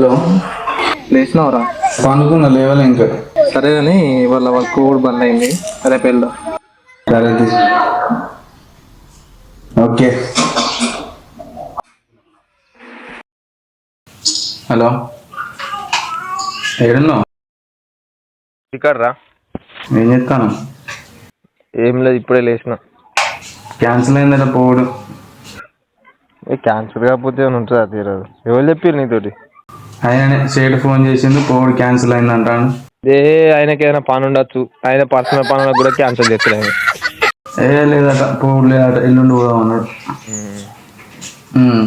Hello. లేచినవరా? పనుకున్నా లేవలే ఇంకా. సరే కానీ వాళ్ళ వర్క్ కూడా బంద్ అయింది. రేపు వెళ్దాం. సరే. ఓకే. హలో. ఏడున్నావు? ఇక్కడ రా ఏం చెప్తాను ఏం లేదు ఇప్పుడే లేచిన. క్యాన్సిల్ అయిందట పోవడం. క్యాన్సర్ కాకపోతే ఏమైనా ఉంటుందా తీరదు ఎవరు చెప్పారు నీతోటి? ఆయననే సేటు ఫోన్ చేసిండు పోవడం క్యాన్సిల్ అయింది అంటాను ఏ ఆయనకి ఏదైనా పని ఉండొచ్చు. ఆయన పర్సనల్ పనులకు కూడా క్యాన్సల్ చేస్తారు ఆయన ఏ లేదట పోవడం లేదట ఎల్లుండి అన్నాడు. ఉమ్.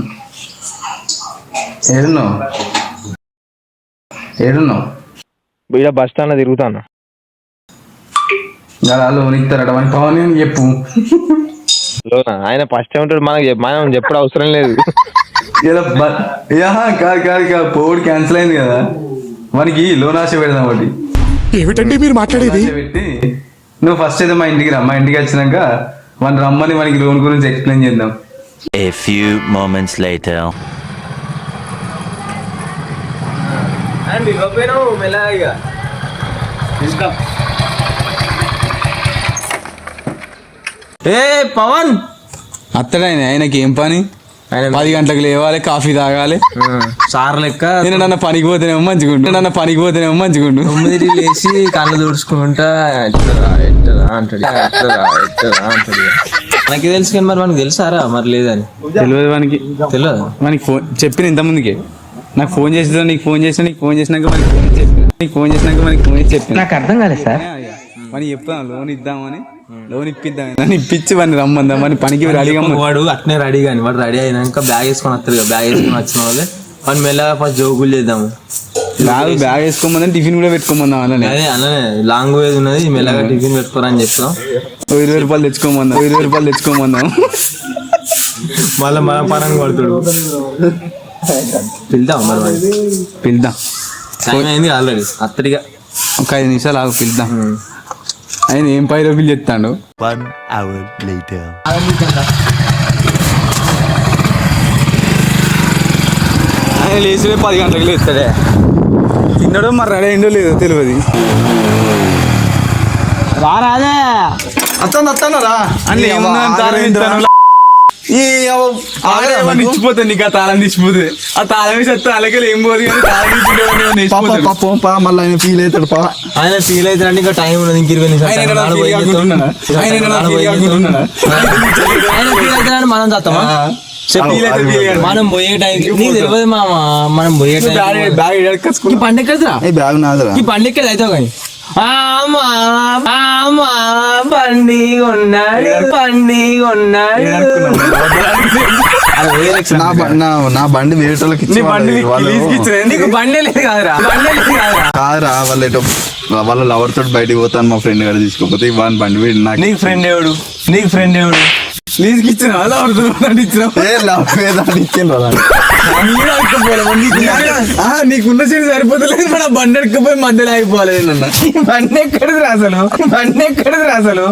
ఏడున్నావు? ఏడున్నావు? ఇక్కడ బస్ స్టాండ్ తిరుగుతాను? గలా లోన్ ఇస్తారట వాని పవన్ చెప్పు? లోనా ఆయన ఫస్ట్ ఉంటాడు మనకి మనం చెప్పడం అవసరం లేదు. కాదు కాదు కాదు పోవుడు క్యాన్సిల్ అయింది కదా. వానికి లోన్ ఆశ పెడదాం ఒకటి. ఏమిటండి మీరు మాట్లాడేది? పెట్టి నువ్వు ఫస్ట్ అయితే మా ఇంటికి రా. మా ఇంటికి వచ్చినాక వాని రమ్మని వానికి లోన్ గురించి ఎక్స్ప్లెయిన్ చేద్దాం. A few moments later. ఏ పవన్! అత్తడాయన ఆయనకి ఏం పని? పది గంటలకు లేవాలి కాఫీ తాగాలి. సార్ లెక్క నేను నన్ను పనికి పోతేనేమో మంచిగుండు. నన్ను పనికి పోతేనేమో మంచిగుండు. తొమ్మిది లేచి కళ్ళు తుడుచుకుంటా అంటాడు అంటాడు. మనకి తెలుసు కానీ మరి మనకి తెలుసారా? మరి లేదని. తెలియదు వానికి. తెలియదు? మనకి ఫోన్ చెప్పిన ఇంత ముందుకే. నాకు ఫోన్ చేసిన నీకు ఫోన్ చేసిన నీకు ఫోన్ చేసినాక మనకి ఫోన్ చేసి చెప్పిన నీకు ఫోన్ చేసినాక మనకి ఫోన్ చెప్పిన. నాకు అర్థం కాలేదు సార్. మనం చెప్తాం లోన్ ఇద్దామని. లోన్ ఇప్పిద్దాం. నన్ను ఇప్పించి వాడిని రమ్మందాం. వాడిని పనికి రెడీగా వాడు అట్నే రెడీ కానీ వాడు రెడీ అయినాక బ్యాగ్ వేసుకొని వస్తారు కదా. బ్యాగ్ వేసుకొని వచ్చిన వాళ్ళే. వాడు మెల్లగా ఫస్ట్ జోకులు చేద్దాము. బ్యాగ్ బ్యాగ్ వేసుకోమందని టిఫిన్ కూడా పెట్టుకోమందాం అలానే అదే అలానే లాంగ్ వేజ్ ఉన్నది. మెల్లగా టిఫిన్ పెట్టుకోరని చెప్తాం. ఇరవై రూపాయలు తెచ్చుకోమందాం. ఓ ఇరవై రూపాయలు తెచ్చుకోమందాం. మళ్ళీ మన పనంగా పడుతాడు పిలుద్దాం మరి మరి పిలుద్దాం. టైం అయింది ఆల్రెడీ అత్తడిగా. ఒక ఐదు నిమిషాలు ఆగు పిలుద్దాం. ఆయన ఏం పై రూపాయలు చెప్తాడు One hour later. ఆయన లేచి పది గంటలకు లేస్తాడే. తిన్నాడో మరి రెడీ అయిందో లేదో తెలియదు. రారాదే అత్తాను అత్తాను ఇచ్చిపోతే నీకు ఆ తాళం తీసిపోతే ఆ తాళం వేసి వస్తే అలాగే ఏం పోదు కానీ తాళం తీసిపోతే పాపం పా మళ్ళీ ఆయన ఫీల్ అవుతాడు పా. ఆయన ఫీల్ అవుతాడు ఇంకా టైం ఉన్నది ఇంక ఇరవై ఆయన ఫీల్ అవుతాడని మనం చేస్తామా? మనం పోయే టైం నీకు తెలియదు మామ మనం పోయే టైం బ్యాగ్ ఈ బ్యాగ్ నాదరా? ఈ అవుతావు కానీ ఆమా బండి కొన్నాడు బండి కొన్నాడు. అది వేరే నా బ- నా బండి వేరే వాళ్ళకి ఇచ్చి నీ బండి నీకు బండి లేదు కాదురా. బండి లేదు కాదురా. కాదురా వాళ్ళు వాళ్ళ లవర్ తోటి బయటికి పోతాను మా ఫ్రెండ్ గారు తీసుకోపోతే వాని బండి వీడు నాకు నీకు ఫ్రెండ్ ఎవడు? నీకు ఫ్రెండ్ ఎవడు? లీజ్కి ఇచ్చిన అలా ఇచ్చిన. ఏ లవ్ ఏదాన్ని ఇచ్చిండ్రు అలా. నీకున్న సీన్ సరిపోతలేదు మన బండి ఎక్కపోయి మధ్యలో అయిపోవాలి నన్న. బండి ఎక్కడిది రా అసలు? బండి ఎక్కడిది అసలు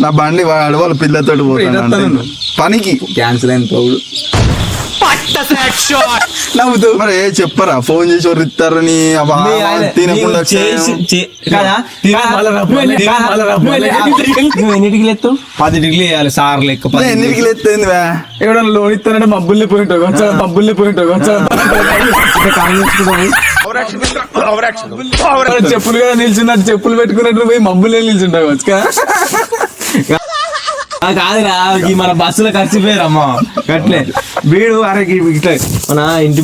నా బండి వాడు. వాడు వాళ్ళ పిల్లతోటి పోతాను పనికి. క్యాన్సిల్ అయిన పోవుడు నవ్వుతూ. మరి ఏ చెప్పరా ఫోన్ చేసి ఎవరు ఇస్తారని తినకుండా ఎన్నిటికి లేస్తావు పది డిగ్రీ వేయాలి సార్ లెక్క ఎన్నిటికి లేస్తుంది వే? ఎవడన్నా లోన్ ఇస్తానంటే మబ్బుల్ని పోయి కొంచెం మబ్బుల్ని పోయి కొంచెం చెప్పులు కదా నిల్చున్నట్టు చెప్పులు పెట్టుకున్నట్టు పోయి మబ్బులే నిల్చుంటావు కాదురా మన బస్సులో ఖర్చు పోయారమ్మా గట్లే. వీడు అరే ఇట్లా మన ఇంటి.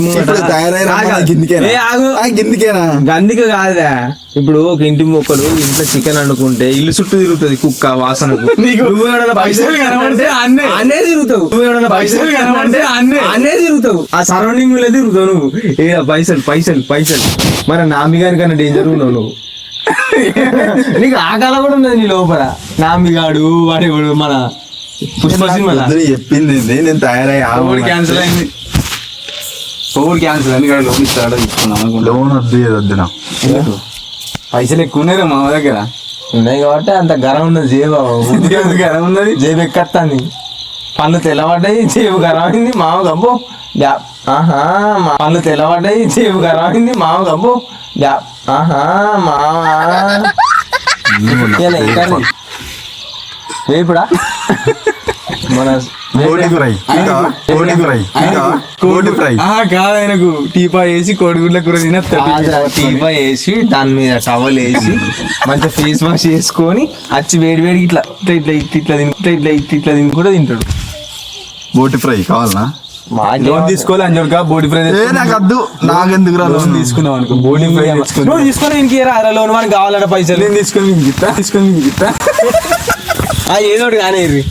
గిందికేనా? గందికి కాదురా. ఇప్పుడు ఒక ఇంటి ఒకడు ఇంట్లో చికెన్ వండుకుంటే ఇల్లు చుట్టూ తిరుగుతుంది కుక్క నువ్వు ఎవడన్నా పైసలు కనబడితే అన్నే. అన్నే తిరుగుతావు. నువ్వు ఎవడన్నా పైసలు పైసలు కనబడితే అన్నే. అన్నే. తిరుగుతావు. ఆ సరౌండింగ్లో తిరుగుతావు నువ్వు. ఏ పైసలు పైసలు పైసలు. మరి నామిగాని కన్నా డేంజర్ ఉన్నావు నువ్వు. నీకు ఆకలి కూడా ఉన్నది నీ లోపల. నామిగాడు వాడేవాడు మన పుష్ప సినిమా చెప్పింది నేను తయారై పోవుడు క్యాన్సిల్ అయింది. పోవుడు క్యాన్సిల్ అయింది ఇక్కడ లోన్ ఇస్తాడో అనుకుంటా. లోన్ వద్దు వద్దు పైసలు ఎక్కువ ఉన్నాయి మా దగ్గర. ఉన్నాయి కాబట్టి అంత గరం ఉన్నది జేబు ఎలా ఉన్నది. జేబు ఎక్కత్తాంది? పన్ను తెల్లబడ్డాయి జేబు గరం అయింది మామ గబ్బో ఆహా మా వాళ్ళు తెల్లబడ్డాయి చేవు ఖరాబైంది మామ గబ్బు ఆహా ఇంకా వేపుడా మన కోడి ఫ్రై. కోడి ఫ్రై. కోడి ఫ్రై. కాదు ఆయనకు టీపా వేసి కోడిగుడ్ల కూర తినేస్తాడు టీపా వేసి దాని మీద టవల్ వేసి మంచిగా ఫేస్ వాష్ చేసుకొని వచ్చి వేడి వేడికి ఇట్లా ఇట్లా ఇట్లా ఇట్లా ఇట్లా తిని ఇట్లా ఇట్లా తిని కూడా తింటాడు. బోటి ఫ్రై కావాలనా? లోన్ తీసుకోవాలి అంజోడుగా బోడి ఫ్రై ఏ నాకు వద్దు నాకెందుకు రా లోన్ తీసుకున్నావు అనుకో బోడి ఫ్రై. నువ్వు తీసుకొని ఇంక రా లోన్ వానికి కావాలంటే పైసలు. నేను తీసుకొని ఇస్తా తీసుకొని ఆ, ఏదో ఒకటి కానీ ఇర్రి.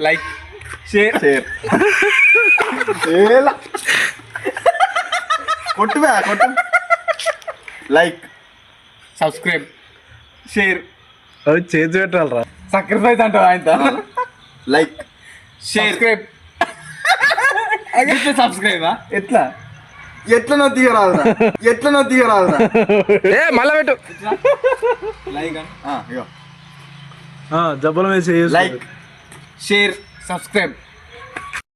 లైక్ షేర్ షేర్ కొట్టు బే, కొట్టు. Like subscribe share. అది చేసి పెట్టాలరా. సాక్రిఫైస్ అంటావు ఆయన లైక్ సబ్స్క్రైబ్ సబ్స్క్రైబ్ ఎట్లా? ఎట్లనో తీయరాదురా ఎట్లనో తీయరాదురా ఏ మళ్ళా పెట్టు. లైక్ ఇగో. జబ్బల మీద లైక్ షేర్ సబ్స్క్రైబ్